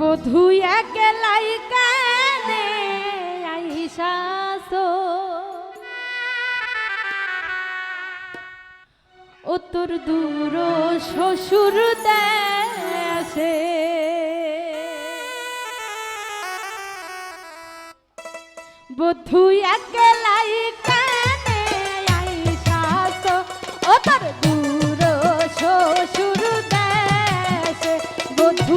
বধু একলাই কানে আইসাস ও তোর দূর শ্বশুর দেশে। বধু একলাই কানে আইসাস ও তোর দূর শ্বশুর দেশে বধু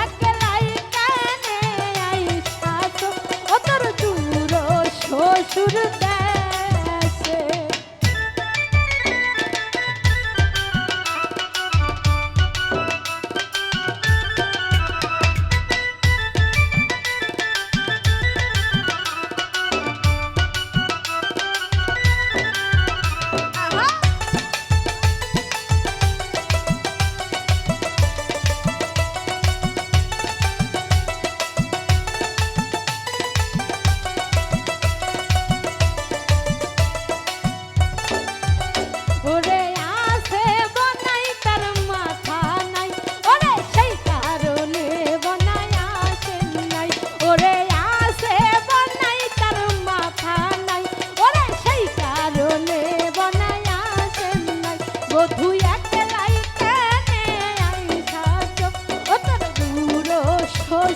सुर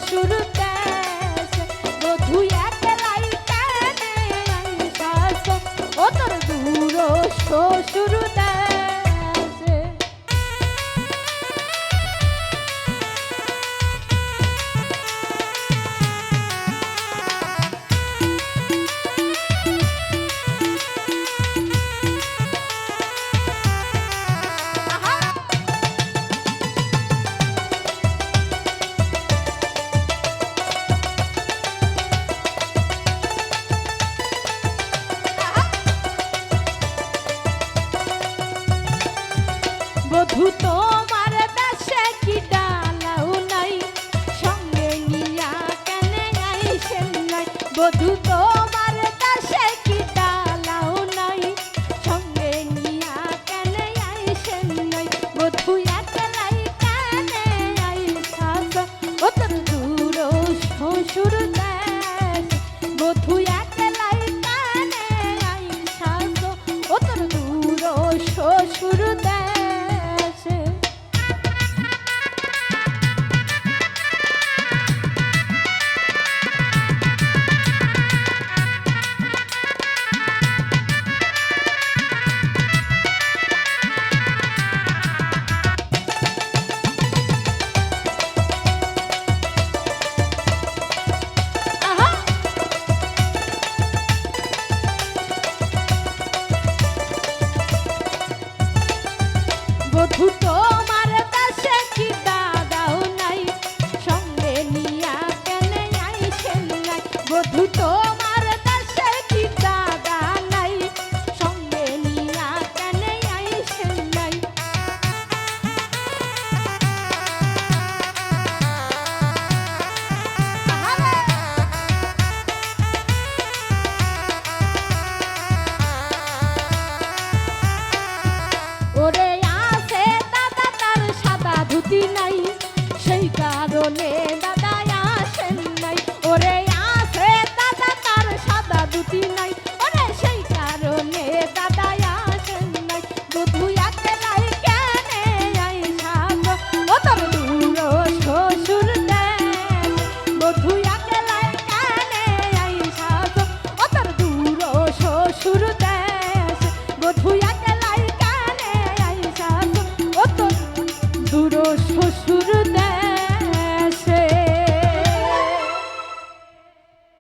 শুরু শ্বশুর দে